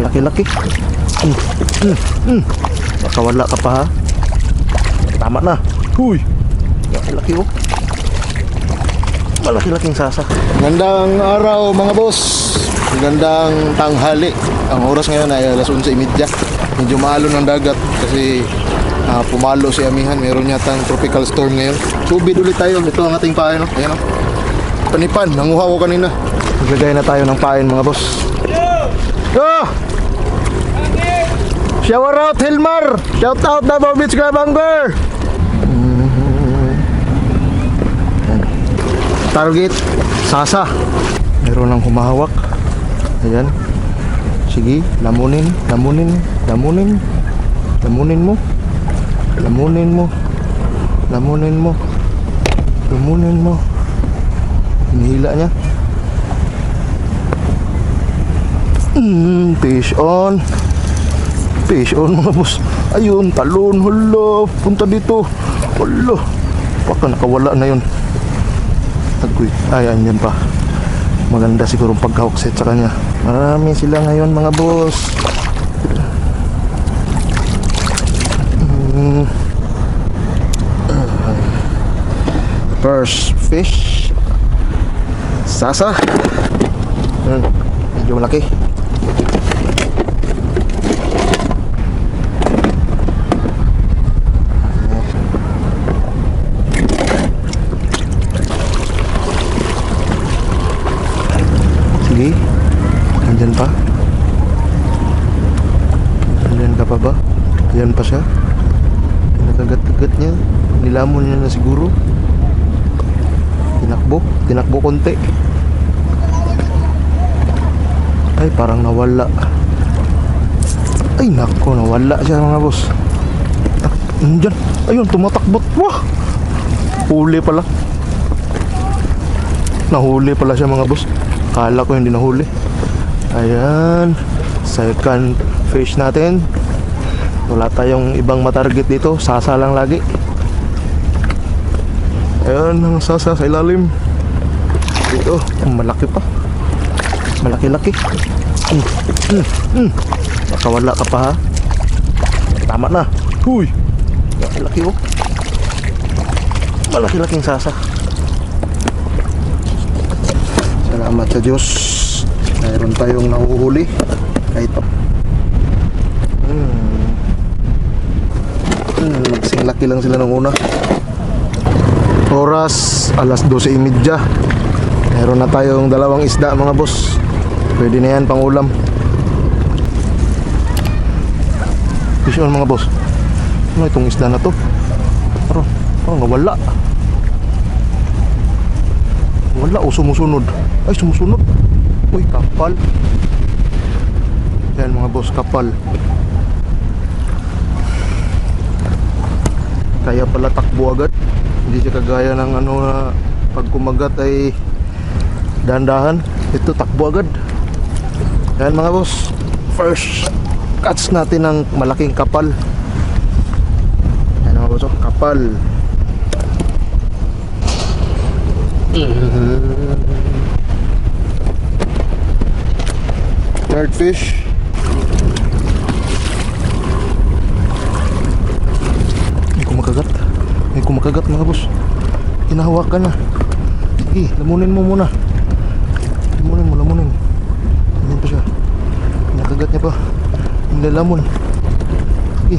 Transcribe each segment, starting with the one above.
Malaki-laki. Mm, mm, mm. Baka wala ka pa ha. Tama na. Huy. Malaki-laki oh. Malaki-laking sasa. Gandang araw mga boss. Gandang tanghali. Ang oras ngayon ay alas 11.30. Medyo maalon ng dagat kasi ah, pumalo si Amihan. Meron yatang tropical storm ngayon. Subid ulit tayo. Ito ang ating paano. Ayan o. Panipan. Nanguha ko kanina. Maglagay na tayo ng pain mga boss. Oh! Shower out Hilmar! Shout out Davao Beach Grabanger! Target, Sasa. Meron ng humahawak. Ayan. Sige, lamunin, lamunin, lamunin. Lamunin mo. Lamunin mo. Lamunin mo. Lamunin mo. Hinihila niya. Mm, fish on. Fish on mga boss. Ayun, talon. Hala, punta dito. Hala. Baka nakawala na yun. Agoy. Ay, andyan pa. Maganda siguro ang pagka-hookset sa kanya. Marami sila ngayon mga boss. Mm. First fish. Sasa. Hmm, medyo malaki. Sige. Andyan pa. Andyan ka pa ba? Ayan pa siya. Pinakagat-kagat niya. Nilamon niya na siguro. Tinakbo. Tinakbo konti. Ay, parang nawala. Ay, nako, nawala siya mga boss. Andyan. Ayun, tumatakbot. Wah! Huli pala. Nahuli pala siya mga boss. Kala ko hindi nahuli. Ayan. Second fish natin. Wala tayong ibang matarget dito. Sasa lang lagi. Ayan, ang sasa sa ilalim. Dito, malaki pa. Malaki-laki. Mm, mm. Baka wala ka pa ha. Tama na. Huy. Malaki oh. Malaki-laking sasa. Salamat sa Diyos. Mayroon tayong nahuhuli. Pa. Hmm. Hmm, nagsing laki lang sila nung una. Oras, alas 12.30. Meron na tayong dalawang isda mga boss. Pwede na yan pang ulam. Fish mga boss. Ano itong isda na to? Parang, parang nawala. Wala o sumusunod. Ay sumusunod. Uy kapal. Yan mga boss kapal. Kaya pala takbo agad. Hindi siya kagaya ng ano na pag kumagat ay dahan-dahan. Ito takbo agad. Yan mga boss. First catch natin ng malaking kapal. Yan mga boss. oh, Kapal. Third fish. May kumakagat. May kumakagat mga boss. Hinahawakan na. Sige, lamunin mo muna. Lamunin mo, lamunin. Ayan pa siya. Pinakagat niya pa. Nilalamon. Sige.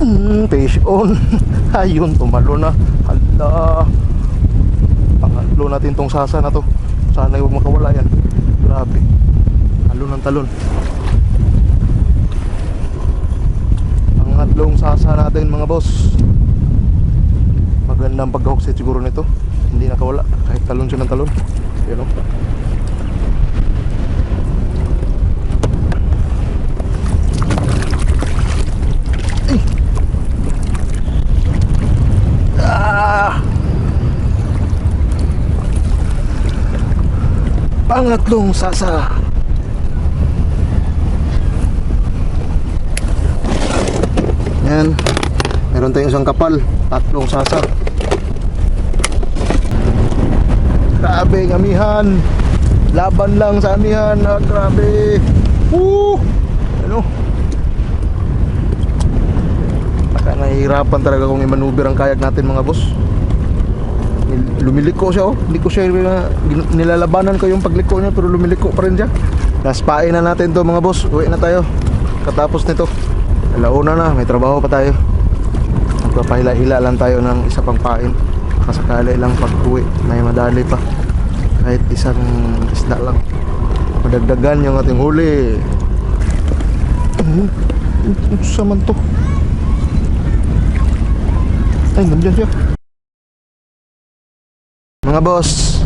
Mm, fish on. Ayun, tumalo na. Hala. Pangatlo natin tong sasa na to. Sana huwag makawala yan. Grabe. Talon ng talon. Pangatlong sasa natin mga boss. Magandang pagka-hookset siguro nito. Hindi nakawala. Kahit talon siya ng talon. Yan o. Ay! Pangatlong sasa. Yan. Meron tayong isang kapal. Tatlong sasa. Grabe ang amihan. Laban lang sa amihan. Ah, grabe. Woo! Ano? Baka nahihirapan talaga kung i-maneuver ang kayak natin mga boss. Lumiliko siya oh. Hindi ko siya uh, gin- nilalabanan ko yung pagliko niya pero lumiliko pa rin siya. Naspain na natin to mga boss. Uwi na tayo. Katapos nito. Alauna na, may trabaho pa tayo. Magpapahila-hila lang tayo ng isa pang pain. Kasakali lang pag uwi. May madali pa. Kahit isang isda lang. Madagdagan yung ating huli. Ano? Ano sa man to? Ay, nandiyan siya. Mga boss,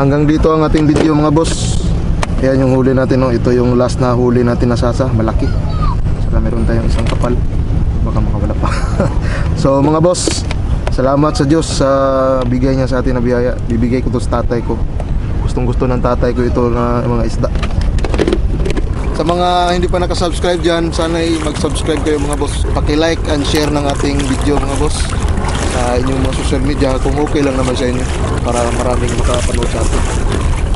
hanggang dito ang ating video mga boss. Ayan yung huli natin, no? ito yung last na huli natin na sasa, malaki. Saka meron tayong isang kapal, baka makawala pa. so mga boss, salamat sa Diyos sa bigay niya sa atin na biyaya. Bibigay ko to sa tatay ko. Gustong gusto ng tatay ko ito na mga isda. Sa mga hindi pa nakasubscribe dyan, sana mag-subscribe kayo mga boss. Paki-like and share ng ating video mga boss sa inyong mga social media kung okay lang naman sa inyo para maraming makapanood sa atin.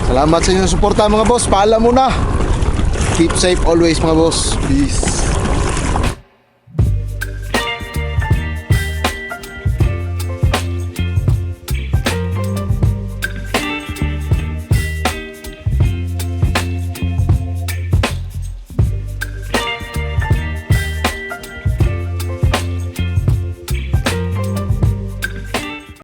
Salamat sa inyong suporta mga boss. Paalam muna. Keep safe always mga boss. Peace.